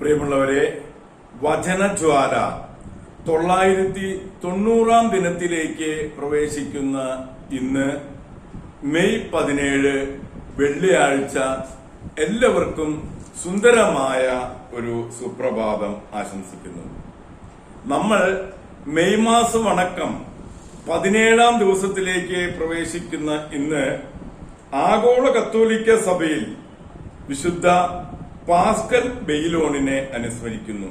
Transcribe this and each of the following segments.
പ്രിയമുള്ളവരെ വചനജ്വാല തൊള്ളായിരത്തി തൊണ്ണൂറാം ദിനത്തിലേക്ക് പ്രവേശിക്കുന്ന ഇന്ന് മെയ് പതിനേഴ് വെള്ളിയാഴ്ച എല്ലാവർക്കും സുന്ദരമായ ഒരു സുപ്രഭാതം ആശംസിക്കുന്നു. നമ്മൾ മെയ് മാസം അടക്കം പതിനേഴാം ദിവസത്തിലേക്ക് പ്രവേശിക്കുന്ന ഇന്ന് ആഗോള കത്തോലിക്ക സഭയിൽ വിശുദ്ധ പാസ്കൽ ബെയിലോണിനെ അനുസ്മരിക്കുന്നു.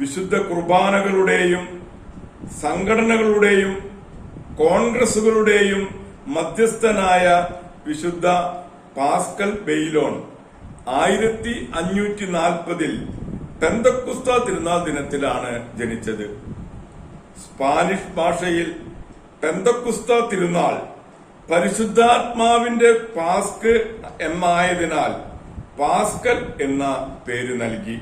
വിശുദ്ധ കുർബാനകളുടെയും സംഘടനകളുടെയും കോൺഗ്രസുകളുടെയും മധ്യസ്ഥനായ വിശുദ്ധ പാസ്കൽ ബെയിലോൺ ആയിരത്തി അഞ്ഞൂറ്റി നാൽപ്പതിൽ പെന്തക്കുസ്ത തിരുനാൾ ദിനത്തിലാണ് ജനിച്ചത്. സ്പാനിഷ് ഭാഷയിൽ പെന്തക്കുസ്ത തിരുനാൾ പരിശുദ്ധാത്മാവിന്റെ പാസ്ക് എന്നായതിനാൽ പാസ്കൽ എന്ന പേര് നൽകി.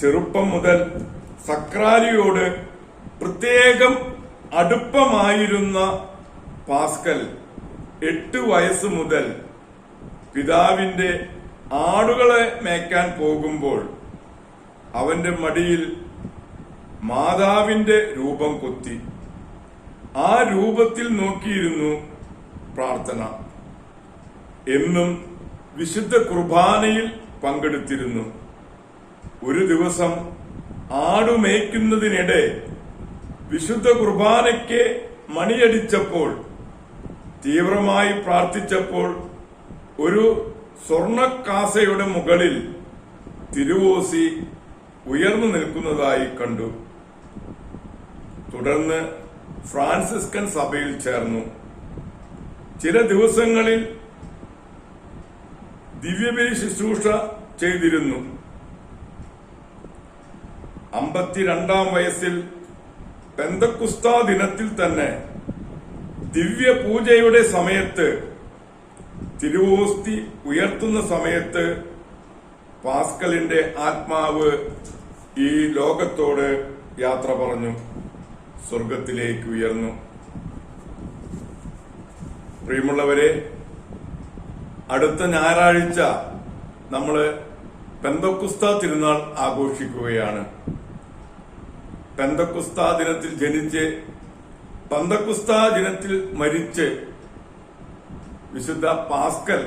ചെറുപ്പം മുതൽ സക്രാരിയോട് പ്രത്യേകം അടുപ്പമായിരുന്ന പാസ്കൽ എട്ട് വയസ്സ് മുതൽ പിതാവിന്റെ ആടുകളെ മേക്കാൻ പോകുമ്പോൾ അവന്റെ മടിയിൽ മാതാവിന്റെ രൂപം കൊത്തി. ആ രൂപത്തിൽ നോക്കിയിരുന്നു പ്രാർത്ഥന. എന്നും വിശുദ്ധ കുർബാനയിൽ പങ്കെടുത്തിരുന്നു. ഒരു ദിവസം ആടുമേയ്ക്കുന്നതിനിടെ വിശുദ്ധ കുർബാനയ്ക്ക് മണിയടിച്ചപ്പോൾ തീവ്രമായി പ്രാർത്ഥിച്ചപ്പോൾ ഒരു സ്വർണക്കാസയുടെ മുകളിൽ തിരുവോസി ഉയർന്നു നിൽക്കുന്നതായി കണ്ടു. തുടർന്ന് ഫ്രാൻസിസ്കൻ സഭയിൽ ചേർന്നു. ചില ദിവസങ്ങളിൽ ദിവ്യബലി ശുശ്രൂഷ ചെയ്തിരുന്നു. അമ്പത്തിരണ്ടാം വയസ്സിൽ പെന്തക്കുസ്ത ദിനത്തിൽ തന്നെ ദിവ്യ പൂജയുടെ സമയത്ത് തിരുവോസ്തി ഉയർത്തുന്ന സമയത്ത് പാസ്കലിന്റെ ആത്മാവ് ഈ ലോകത്തോട് യാത്ര പറഞ്ഞു സ്വർഗത്തിലേക്ക് ഉയർന്നു. പ്രിയമുള്ളവരെ അടുത്ത ഞായറാഴ്ച നമ്മൾ പെന്തക്കുസ്ത തിരുനാൾ ആഘോഷിക്കുകയാണ്. പെന്തക്കുസ്ത ദിനത്തിൽ ജനിച്ച് പന്തക്കുസ്ത ദിനത്തിൽ മരിച്ച് വിശുദ്ധ പാസ്കൽ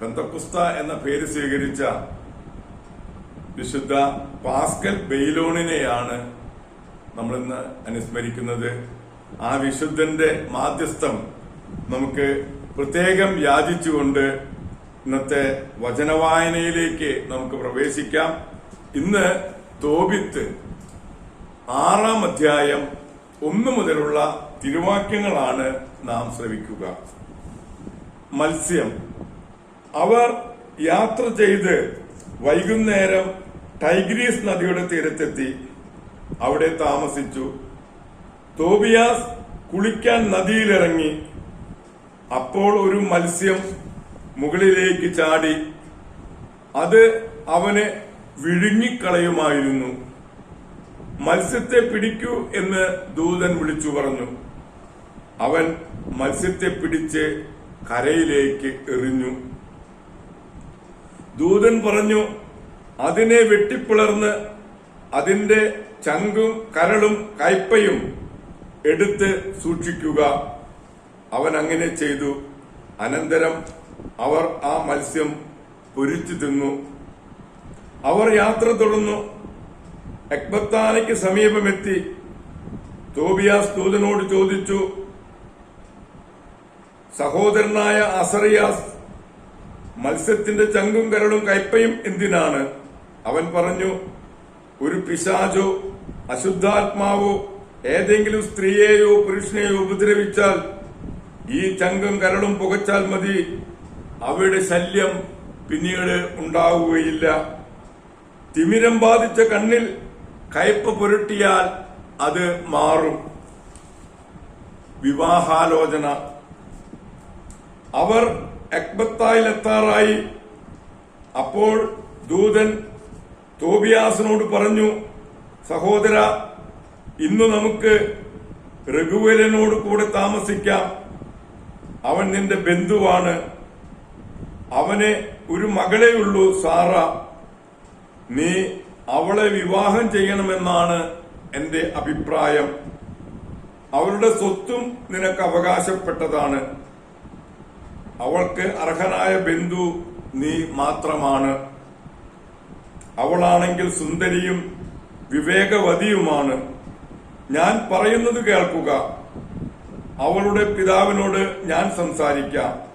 പെന്തക്കുസ്ത എന്ന പേര് സ്വീകരിച്ച വിശുദ്ധ പാസ്കൽ ബെയ്ലോണിനെയാണ് നമ്മൾ ഇന്ന് അനുസ്മരിക്കുന്നത്. ആ വിശുദ്ധന്റെ മാധ്യസ്ഥം നമുക്ക് പ്രത്യേകം യാചിച്ചുകൊണ്ട് ഇന്നത്തെ വചനവായനയിലേക്ക് നമുക്ക് പ്രവേശിക്കാം. ഇന്ന് തോപിത്ത് ആറാം അധ്യായം ഒന്നു മുതലുള്ള തിരുവാക്യങ്ങളാണ് നാം ശ്രവിക്കുക. മത്സ്യം. അവർ യാത്ര ചെയ്ത് വൈകുന്നേരം ടൈഗ്രീസ് നദിയുടെ തീരത്തെത്തി. അവിടെ താമസിച്ചു. തോബിയാസ് കുളിക്കാൻ നദിയിലിറങ്ങി അപ്പോൾ ഒരു മത്സ്യം മുകളിലേക്ക് ചാടി. അത് അവന് വിഴുങ്ങിക്കളയുമായിരുന്നു. മത്സ്യത്തെ പിടിക്കൂ എന്ന് ദൂതൻ വിളിച്ചു പറഞ്ഞു. അവൻ മത്സ്യത്തെ പിടിച്ച് കരയിലേക്ക് എറിഞ്ഞു. ദൂതൻ പറഞ്ഞു അതിനെ വെട്ടിപ്പിളർന്ന് അതിന്റെ ചങ്കും കരളും കയ്പയും എടുത്ത് സൂക്ഷിക്കുക. അവൻ അങ്ങനെ ചെയ്തു. അനന്തരം അവർ ആ മത്സ്യം പൊരിച്ചു തിന്നു. അവർ യാത്ര തുടർന്നു. എക്ബത്താനയ്ക്ക് സമീപമെത്തി. തോബിയാസ് ദൂതനോട് ചോദിച്ചു സഹോദരനായ അസറിയാസ് മത്സ്യത്തിന്റെ ചങ്കും കരളും കയ്പയും എന്തിനാണ്? അവൻ പറഞ്ഞു ഒരു പിശാചോ അശുദ്ധാത്മാവോ ഏതെങ്കിലും സ്ത്രീയെയോ പുരുഷനെയോ ഉപദ്രവിച്ചാൽ ഈ ചങ്കും കരളും പുകച്ചാൽ മതി. അവയുടെ ശല്യം പിന്നീട് ഉണ്ടാവുകയില്ല. തിമിരം ബാധിച്ച കണ്ണിൽ കയ്പ് പുരട്ടിയാൽ അത് മാറും. വിവാഹാലോചന. അവർ എക്ബത്തായിലെത്താറായി അപ്പോൾ ദൂതൻ തോബിയാസിനോട് പറഞ്ഞു സഹോദര ഇന്ന് നമുക്ക് രഘുവരനോട് കൂടെ താമസിക്കാം. അവൻ നിന്റെ ബന്ധുവാണ്. അവനെ ഒരു മകളേ ഉള്ളൂ സാറ. നീ അവളെ വിവാഹം ചെയ്യണമെന്നാണ് എന്റെ അഭിപ്രായം. അവളുടെ സ്വത്തും നിനക്ക് അവകാശപ്പെട്ടതാണ്. അവൾക്ക് അർഹനായ ബന്ധു നീ മാത്രമാണ്. അവളാണെങ്കിൽ സുന്ദരിയും വിവേകവതിയുമാണ്. ഞാൻ പറയുന്നത് കേൾക്കുക. അവളുടെ പിതാവിനോട് ഞാൻ സംസാരിക്കാം.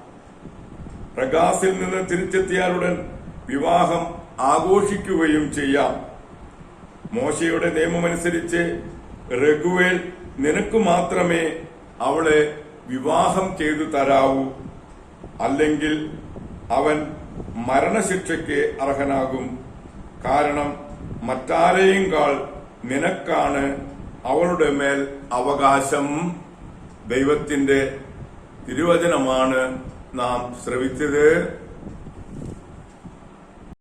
പ്രകാശിൽ നിന്ന് തിരിച്ചെത്തിയാലുടൻ വിവാഹം ആഘോഷിക്കുകയും ചെയ്യാം. മോശയുടെ നിയമമനുസരിച്ച് രഘുവേൽ നിനക്ക് മാത്രമേ അവളെ വിവാഹം ചെയ്തു തരാവൂ. അല്ലെങ്കിൽ അവൻ മരണശിക്ഷയ്ക്ക് അർഹനാകും. കാരണം മറ്റാരെയും കാൾ നിനക്കാണ് അവളുടെ മേൽ അവകാശം. ദൈവത്തിന്റെ തിരുവചനമാണ് നാം ശ്രവിച്ചത്.